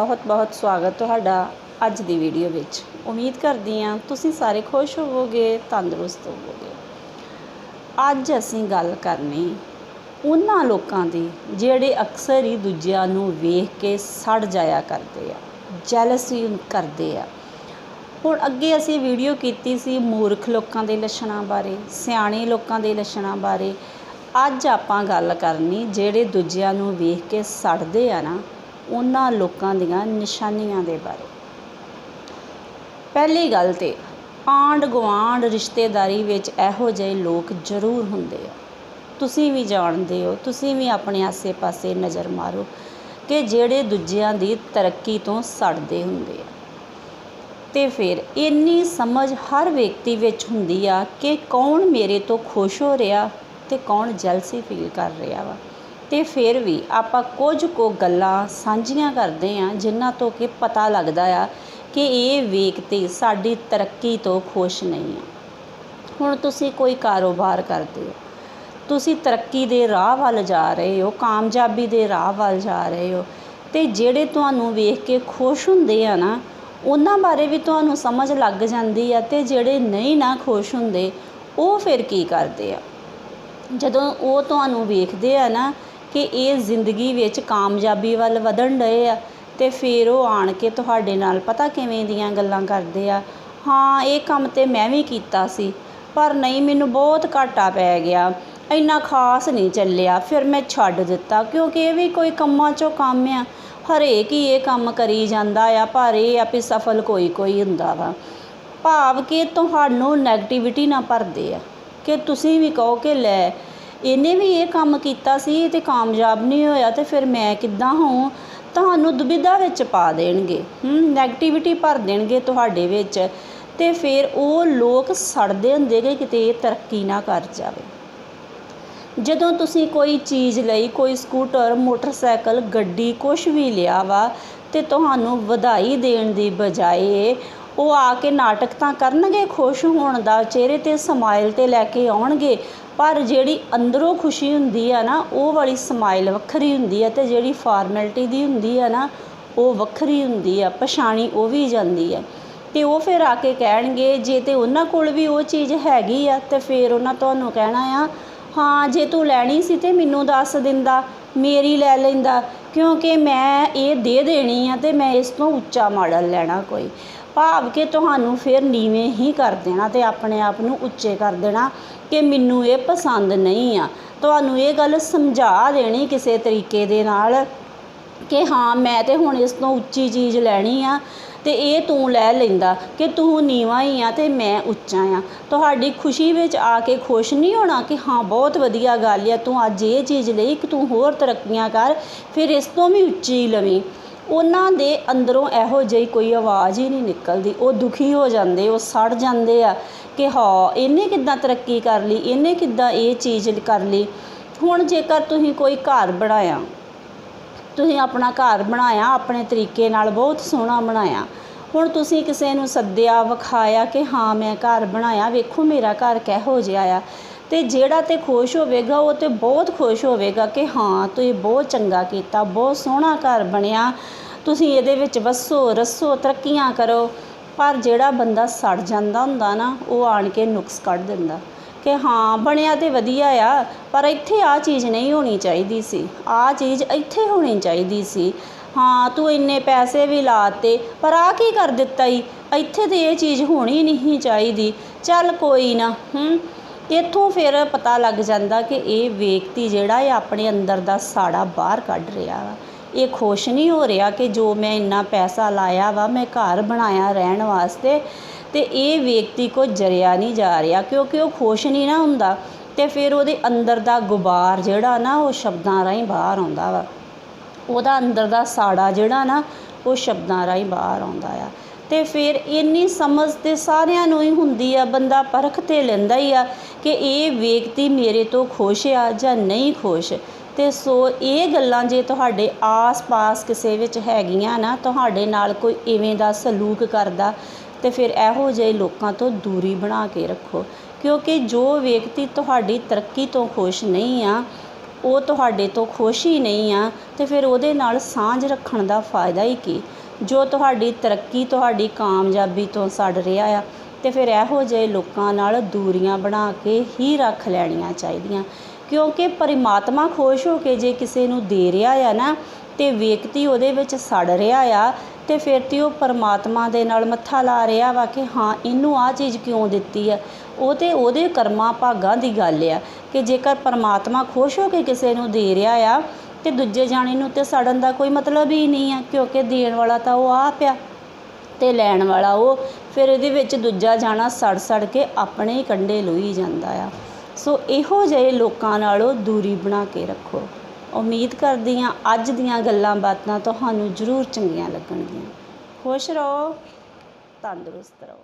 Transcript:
ਬਹੁਤ-ਬਹੁਤ ਸਵਾਗਤ ਤੁਹਾਡਾ ਅੱਜ ਦੀ ਵੀਡੀਓ ਵਿੱਚ। ਉਮੀਦ ਕਰਦੀ ਹਾਂ ਤੁਸੀਂ ਸਾਰੇ ਖੁਸ਼ ਹੋਵੋਗੇ, ਤੰਦਰੁਸਤ ਹੋਵੋਗੇ। ਅੱਜ ਅਸੀਂ ਗੱਲ ਕਰਨੀ ਉਹਨਾਂ ਲੋਕਾਂ ਦੀ ਜਿਹੜੇ ਅਕਸਰ ਹੀ ਦੂਜਿਆਂ ਨੂੰ ਵੇਖ ਕੇ ਸੜ ਜਾਇਆ ਕਰਦੇ ਆ ਜੈਲਸੀ ਕਰਦੇ ਆ। ਹੁਣ ਅੱਗੇ ਅਸੀਂ ਵੀਡੀਓ ਕੀਤੀ ਸੀ ਮੂਰਖ ਲੋਕਾਂ ਦੇ ਲੱਛਣਾਂ ਬਾਰੇ, ਸਿਆਣੇ ਲੋਕਾਂ ਦੇ ਲੱਛਣਾਂ ਬਾਰੇ। ਅੱਜ ਆਪਾਂ ਗੱਲ ਕਰਨੀ ਜਿਹੜੇ ਦੂਜਿਆਂ ਨੂੰ ਵੇਖ ਕੇ ਸੜਦੇ ਆ ਨਾ ਉਹਨਾਂ ਲੋਕਾਂ ਦੀਆਂ ਨਿਸ਼ਾਨੀਆਂ ਦੇ ਬਾਰੇ। ਪਹਿਲੀ ਗੱਲ ਤੇ, ਆਂਢ ਗੁਆਂਢ ਰਿਸ਼ਤੇਦਾਰੀ ਵਿੱਚ ਇਹੋ ਜਿਹੇ ਲੋਕ ਜ਼ਰੂਰ ਹੁੰਦੇ ਆ। ਤੁਸੀਂ ਵੀ ਜਾਣਦੇ ਹੋ, ਤੁਸੀਂ ਵੀ ਆਪਣੇ ਆਸੇ-ਪਾਸੇ ਨਜ਼ਰ ਮਾਰੋ ਕਿ ਜਿਹੜੇ ਦੂਜਿਆਂ ਦੀ ਤਰੱਕੀ ਤੋਂ ਸੜਦੇ ਹੁੰਦੇ ਆ। ਤੇ ਫਿਰ ਇੰਨੀ ਸਮਝ ਹਰ ਵਿਅਕਤੀ ਵਿੱਚ ਹੁੰਦੀ ਆ ਕਿ ਕੌਣ ਮੇਰੇ ਤੋਂ ਖੁਸ਼ ਹੋ ਰਿਹਾ ਤੇ ਕੌਣ ਜੈਲਸੀ ਫੀਲ ਕਰ ਰਿਹਾ ਵਾ। ਤੇ ਫਿਰ ਵੀ ਆਪਾਂ ਕੁਝ ਕੁ ਗੱਲਾਂ ਸਾਂਝੀਆਂ ਕਰਦੇ ਹਾਂ, ਜਿਨ੍ਹਾਂ ਤੋਂ ਕਿ ਪਤਾ ਲੱਗਦਾ ਆ ਕਿ ਇਹ ਵਿਅਕਤੀ ਸਾਡੀ ਤਰੱਕੀ ਤੋਂ ਖੁਸ਼ ਨਹੀਂ ਆ। ਹੁਣ ਤੁਸੀਂ ਕੋਈ ਕਾਰੋਬਾਰ ਕਰਦੇ ਹੋ, ਤੁਸੀਂ ਤਰੱਕੀ ਦੇ ਰਾਹ ਵੱਲ ਜਾ ਰਹੇ ਹੋ, ਕਾਮਯਾਬੀ ਦੇ ਰਾਹ ਵੱਲ ਜਾ ਰਹੇ ਹੋ, ਤੇ ਜਿਹੜੇ ਤੁਹਾਨੂੰ ਵੇਖ ਕੇ ਖੁਸ਼ ਹੁੰਦੇ ਆ ਨਾ, ਉਹਨਾਂ ਬਾਰੇ ਵੀ ਤੁਹਾਨੂੰ ਸਮਝ ਲੱਗ ਜਾਂਦੀ ਆ ਤੇ ਜਿਹੜੇ ਨਹੀਂ ਨਾ ਖੁਸ਼ ਹੁੰਦੇ, ਉਹ ਫਿਰ ਕੀ ਕਰਦੇ ਆ? ਜਦੋਂ ਉਹ ਤੁਹਾਨੂੰ ਵੇਖਦੇ ਆ ਨਾ ਕਿ ਇਹ ਜ਼ਿੰਦਗੀ ਵਿੱਚ ਕਾਮਯਾਬੀ ਵੱਲ ਵਧਣ ਡਏ ਆ ਅਤੇ ਫਿਰ ਉਹ ਆਣ ਕੇ ਤੁਹਾਡੇ ਨਾਲ ਪਤਾ ਕਿਵੇਂ ਦੀਆਂ ਗੱਲਾਂ ਕਰਦੇ ਆ। ਹਾਂ, ਇਹ ਕੰਮ ਤਾਂ ਮੈਂ ਵੀ ਕੀਤਾ ਸੀ, ਪਰ ਨਹੀਂ, ਮੈਨੂੰ ਬਹੁਤ ਘਾਟਾ ਪੈ ਗਿਆ। ਇੰਨਾ ਖਾਸ ਨਹੀਂ ਚੱਲਿਆ। ਫਿਰ ਮੈਂ ਛੱਡ ਦਿੱਤਾ, ਕਿਉਂਕਿ ਇਹ ਵੀ ਕੋਈ ਕੰਮਾਂ 'ਚੋਂ ਕੰਮ ਆ। ਹਰੇਕ ਹੀ ਇਹ ਕੰਮ ਕਰੀ ਜਾਂਦਾ ਆ, ਪਰ ਇਹ ਆ ਵੀ ਸਫਲ ਕੋਈ ਕੋਈ ਹੁੰਦਾ ਵਾ। ਭਾਵ ਕਿ ਤੁਹਾਨੂੰ ਨੈਗੇਟਿਵਿਟੀ ਨਾ ਭਰਦੇ ਆ। ਕਿ ਤੁਸੀਂ ਵੀ ਕਹੋ ਕਿ ਲੈ ਇਹਨੇ ਵੀ ਇਹ ਕੰਮ ਕੀਤਾ ਸੀ ਤੇ ਕਾਮਯਾਬ ਨਹੀਂ ਹੋਇਆ ਤੇ ਫਿਰ ਮੈਂ ਕਿੱਦਾਂ ਹੋਵਾਂ? ਤੁਹਾਨੂੰ ਦੁਬਿਧਾ ਵਿੱਚ ਪਾ ਦੇਣਗੇ, ਹੂੰ ਨੈਗੇਟਿਵਿਟੀ ਭਰ ਦੇਣਗੇ ਤੁਹਾਡੇ ਵਿੱਚ ਤੇ ਫਿਰ ਉਹ ਲੋਕ ਸੜਦੇ ਹੁੰਦੇ ਕਿ ਕਿਤੇ ਇਹ ਤਰੱਕੀ ਨਾ ਕਰ ਜਾਵੇ। ਜਦੋਂ ਤੁਸੀਂ ਕੋਈ ਚੀਜ਼ ਲਈ, ਕੋਈ ਸਕੂਟਰ, ਮੋਟਰਸਾਈਕਲ, ਗੱਡੀ ਕੁਝ ਵੀ ਲਿਆ ਵਾ ਤੇ ਤੁਹਾਨੂੰ ਵਧਾਈ ਦੇਣ ਦੀ ਬਜਾਏ ਉਹ ਆ ਕੇ ਨਾਟਕ ਤਾਂ ਕਰਨਗੇ, ਖੁਸ਼ ਹੋਣ ਦਾ, ਚਿਹਰੇ ਤੇ ਸਮਾਈਲ ਤੇ ਲੈ ਕੇ ਆਉਣਗੇ ਪਰ ਜਿਹੜੀ ਅੰਦਰੋਂ ਖੁਸ਼ੀ ਹੁੰਦੀ ਆ ਨਾ, ਉਹ ਵਾਲੀ ਸਮਾਈਲ ਵੱਖਰੀ ਹੁੰਦੀ ਆ ਤੇ ਜਿਹੜੀ ਫਾਰਮੈਲਿਟੀ ਦੀ ਹੁੰਦੀ ਆ ਨਾ, ਉਹ ਵੱਖਰੀ ਹੁੰਦੀ ਆ, ਪਛਾਣੀ ਉਹ ਵੀ ਜਾਂਦੀ ਆ। ਤੇ ਉਹ ਫਿਰ ਆ ਕੇ ਕਹਿਣਗੇ, ਜੇ ਤੇ ਉਹਨਾਂ ਕੋਲ ਵੀ ਉਹ ਚੀਜ਼ ਹੈਗੀ ਆ, ਤੇ ਫਿਰ ਉਹਨਾਂ ਤੁਹਾਨੂੰ ਕਹਿਣਾ ਆ, ਹਾਂ, ਜੇ ਤੂੰ ਲੈਣੀ ਸੀ ਤੇ ਮੈਨੂੰ ਦੱਸ ਦਿੰਦਾ, ਮੇਰੀ ਲੈ ਲੈਂਦਾ, ਕਿਉਂਕਿ ਮੈਂ ਇਹ ਦੇ ਦੇਣੀ ਆ ਤੇ ਮੈਂ ਇਸ ਤੋਂ ਉੱਚਾ ਮਾਡਲ ਲੈਣਾ ਕੋਈ। ਭਾਵ ਕਿ ਤੁਹਾਨੂੰ ਫਿਰ ਨੀਵੇਂ ਹੀ ਕਰ ਦੇਣਾ ਤੇ ਆਪਣੇ ਆਪ ਨੂੰ ਉੱਚੇ ਕਰ ਦੇਣਾ ਕਿ ਮੈਨੂੰ ਇਹ ਪਸੰਦ ਨਹੀਂ ਆ। ਤੁਹਾਨੂੰ ਇਹ ਗੱਲ ਸਮਝਾ ਦੇਣੀ ਕਿਸੇ ਤਰੀਕੇ ਦੇ ਨਾਲ ਕਿ ਹਾਂ, ਮੈਂ ਤੇ ਹੁਣ ਇਸ ਤੋਂ ਉੱਚੀ ਚੀਜ਼ ਲੈਣੀ ਆ ਤੇ ਇਹ ਤੂੰ ਲੈ ਲੈਂਦਾ ਕਿ ਤੂੰ ਨੀਵਾਂ ਹੀ ਆ ਤੇ ਮੈਂ ਉੱਚਾ ਆ। ਤੁਹਾਡੀ ਖੁਸ਼ੀ ਵਿੱਚ ਆ ਕੇ ਖੁਸ਼ ਨਹੀਂ ਹੋਣਾ ਕਿ ਹਾਂ, ਬਹੁਤ ਵਧੀਆ ਗੱਲ ਆ, ਤੂੰ ਅੱਜ ਇਹ ਚੀਜ਼ ਲਈ ਕਿ ਤੂੰ ਹੋਰ ਤਰੱਕੀਆਂ ਕਰ, ਫਿਰ ਇਸ ਤੋਂ ਵੀ ਉੱਚੀ ਲਵੀਂ। ਉਹਨਾਂ ਦੇ ਅੰਦਰੋਂ ਇਹੋ ਜਿਹੀ ਕੋਈ ਆਵਾਜ਼ ਹੀ ਨਹੀਂ ਨਿਕਲਦੀ। ਉਹ ਦੁਖੀ ਹੋ ਜਾਂਦੇ, ਉਹ ਸੜ ਜਾਂਦੇ ਆ ਕਿ ਹਾਂ, ਇਹਨੇ ਕਿੱਦਾਂ ਤਰੱਕੀ ਕਰ ਲਈ, ਇਹਨੇ ਕਿੱਦਾਂ ਇਹ ਚੀਜ਼ ਕਰ ਲਈ। ਹੁਣ ਜੇਕਰ ਤੁਸੀਂ ਕੋਈ ਘਰ ਬਣਾਇਆ, ਤੁਸੀਂ ਆਪਣਾ ਘਰ ਬਣਾਇਆ, ਆਪਣੇ ਤਰੀਕੇ ਨਾਲ ਬਹੁਤ ਸੋਹਣਾ ਬਣਾਇਆ, ਹੁਣ ਤੁਸੀਂ ਕਿਸੇ ਨੂੰ ਸੱਦਿਆ, ਵਿਖਾਇਆ ਕਿ ਹਾਂ, ਮੈਂ ਘਰ ਬਣਾਇਆ, ਵੇਖੋ ਮੇਰਾ ਘਰ ਕਿਹੋ ਜਿਹਾ ਆ। ਅਤੇ ਜਿਹੜਾ ਤੇ ਖੁਸ਼ ਹੋਵੇਗਾ, ਉਹ ਤਾਂ ਬਹੁਤ ਖੁਸ਼ ਹੋਵੇਗਾ ਕਿ ਹਾਂ, ਤੁਸੀਂ ਬਹੁਤ ਚੰਗਾ ਕੀਤਾ, ਬਹੁਤ ਸੋਹਣਾ ਘਰ ਬਣਿਆ। ਤੁਸੀਂ ਇਹਦੇ ਵਿੱਚ ਵਸੋ, ਰਸੋ, ਤਰੱਕੀਆਂ ਕਰੋ। ਪਰ ਜਿਹੜਾ ਬੰਦਾ ਸੜ ਜਾਂਦਾ ਹੁੰਦਾ ਨਾ, ਉਹ ਆਣ ਕੇ ਨੁਕਸ ਕੱਢ ਦਿੰਦਾ ਕਿ ਹਾਂ, ਬਣਿਆ ਤੇ ਵਧੀਆ ਆ, ਪਰ ਇੱਥੇ ਆ ਚੀਜ਼ ਨਹੀਂ ਹੋਣੀ ਚਾਹੀਦੀ ਸੀ। ਆ ਚੀਜ਼ ਇੱਥੇ ਹੋਣੀ ਚਾਹੀਦੀ ਸੀ। ਹਾਂ, ਤੂੰ ਇੰਨੇ ਪੈਸੇ ਵੀ ਲਾਤੇ ਪਰ ਆ ਕੀ ਕਰ ਦਿੱਤਾ ਈ? ਇੱਥੇ ਤੇ ਇਹ ਚੀਜ਼ ਹੋਣੀ ਨਹੀਂ ਚਾਹੀਦੀ। ਚੱਲ ਕੋਈ ਨਾ, ਹੂੰ? ਇੱਥੋਂ ਫਿਰ ਪਤਾ ਲੱਗ ਜਾਂਦਾ ਕਿ ਇਹ ਵਿਅਕਤੀ ਜਿਹੜਾ ਇਹ ਆਪਣੇ ਅੰਦਰ ਦਾ ਸਾੜਾ ਬਾਹਰ ਕੱਢ ਰਿਹਾ ਵਾ। ਇਹ ਖੁਸ਼ ਨਹੀਂ ਹੋ ਰਿਹਾ ਕਿ ਜੋ ਮੈਂ ਇੰਨਾ ਪੈਸਾ ਲਾਇਆ ਵਾ, ਮੈਂ ਘਰ ਬਣਾਇਆ ਰਹਿਣ ਵਾਸਤੇ ਤੇ ਇਹ ਵਿਅਕਤੀ ਕੋ ਜਰਿਆ ਨਹੀਂ ਜਾ ਰਿਹਾ ਕਿਉਂਕਿ ਉਹ ਖੁਸ਼ ਨਹੀਂ ਨਾ ਹੁੰਦਾ ਤੇ ਫਿਰ ਉਹਦੇ ਅੰਦਰ ਦਾ ਗੁਬਾਰ ਜਿਹੜਾ ਨਾ ਉਹ ਸ਼ਬਦਾਂ ਰਾਹੀਂ ਬਾਹਰ ਆਉਂਦਾ ਵਾ। ਉਹਦਾ ਅੰਦਰ ਦਾ ਸਾੜਾ ਜਿਹੜਾ ਨਾ ਉਹ ਸ਼ਬਦਾਂ ਰਾਹੀਂ ਬਾਹਰ ਆਉਂਦਾ ਆ। ਤੇ ਫਿਰ ਇੰਨੀ ਸਮਝ ਤੇ ਸਾਰਿਆਂ ਨੂੰ ਹੀ ਹੁੰਦੀ ਆ, ਬੰਦਾ ਪਰਖ ਤੇ ਲੈਂਦਾ ਹੀ ਆ ਕਿ ਇਹ ਵਿਅਕਤੀ ਮੇਰੇ ਤੋਂ ਖੁਸ਼ ਆ ਜਾਂ ਨਹੀਂ ਖੁਸ਼। ਤੇ ਸੋ ਇਹ ਗੱਲਾਂ ਜੇ ਤੁਹਾਡੇ ਆਸ-ਪਾਸ ਕਿਸੇ ਵਿੱਚ ਹੈਗੀਆਂ ਨਾ, ਤੁਹਾਡੇ ਨਾਲ ਕੋਈ ਇਵੇਂ ਦਾ ਸਲੂਕ ਕਰਦਾ, ਤੇ ਫਿਰ ਇਹੋ ਜਿਹੇ ਲੋਕਾਂ ਤੋਂ ਦੂਰੀ ਬਣਾ ਕੇ ਰੱਖੋ। ਕਿਉਂਕਿ ਜੋ ਵਿਅਕਤੀ ਤੁਹਾਡੀ ਤਰੱਕੀ ਤੋਂ ਖੁਸ਼ ਨਹੀਂ ਆ, ਉਹ ਤੁਹਾਡੇ ਤੋਂ ਖੁਸ਼ ਹੀ ਨਹੀਂ ਆ, ਤੇ ਫਿਰ ਉਹਦੇ ਨਾਲ ਸਾਂਝ ਰੱਖਣ ਦਾ ਫਾਇਦਾ ਹੀ ਕੀ? ਜੋ ਤੁਹਾਡੀ ਤਰੱਕੀ, ਤੁਹਾਡੀ ਕਾਮਯਾਬੀ ਤੋਂ ਸੜ ਰਿਹਾ ਆ, ਤੇ ਫਿਰ ਇਹੋ ਜਿਹੇ ਲੋਕਾਂ ਨਾਲ ਦੂਰੀਆਂ ਬਣਾ ਕੇ ਹੀ ਰੱਖ ਲੈਣੀਆਂ ਚਾਹੀਦੀਆਂ। ਕਿਉਂਕਿ ਪਰਮਾਤਮਾ ਖੁਸ਼ ਹੋ ਕੇ ਜੇ ਕਿਸੇ ਨੂੰ ਦੇ ਰਿਹਾ ਆ ਨਾ, ਤੇ ਵਿਅਕਤੀ ਉਹਦੇ ਵਿੱਚ ਸੜ ਰਿਹਾ ਆ, ਤੇ ਫਿਰ ਤੇ ਉਹ ਪਰਮਾਤਮਾ ਦੇ ਨਾਲ ਮੱਥਾ ਲਾ ਰਿਹਾ ਵਾ ਕਿ ਹਾਂ, ਇਹਨੂੰ ਆਹ ਚੀਜ਼ ਕਿਉਂ ਦਿੱਤੀ ਆ? ਉਹ ਤੇ ਉਹਦੇ ਕਰਮਾਂ ਭਾਗਾਂ ਦੀ ਗੱਲ ਆ ਕਿ ਜੇਕਰ ਪਰਮਾਤਮਾ ਖੁਸ਼ ਹੋ ਕੇ ਕਿਸੇ ਨੂੰ ਦੇ ਰਿਹਾ ਆ ਤੇ ਦੂਜੇ ਜਾਣੇ ਨੂੰ ਤੇ ਸੜਨ ਦਾ ਕੋਈ ਮਤਲਬ ਹੀ ਨਹੀਂ ਆ, ਕਿਉਂਕਿ ਦੇਣ ਵਾਲਾ ਤਾਂ ਉਹ ਆਪ ਆ ਤੇ ਲੈਣ ਵਾਲਾ ਉਹ, ਫਿਰ ਇਹਦੇ ਵਿੱਚ ਦੂਜਾ ਜਾਣਾ ਸੜ ਸੜ ਕੇ ਆਪਣੇ ਹੀ ਕੰਡੇ ਲੋਈ ਜਾਂਦਾ ਆ। ਸੋ ਇਹੋ ਜਿਹੇ ਲੋਕਾਂ ਨਾਲੋਂ ਦੂਰੀ ਬਣਾ ਕੇ ਰੱਖੋ। ਉਮੀਦ ਕਰਦੀ ਹਾਂ ਅੱਜ ਦੀਆਂ ਗੱਲਾਂ ਬਾਤਾਂ ਤੁਹਾਨੂੰ ਜ਼ਰੂਰ ਚੰਗੀਆਂ ਲੱਗਣਗੀਆਂ। ਖੁਸ਼ ਰਹੋ, ਤੰਦਰੁਸਤ ਰਹੋ।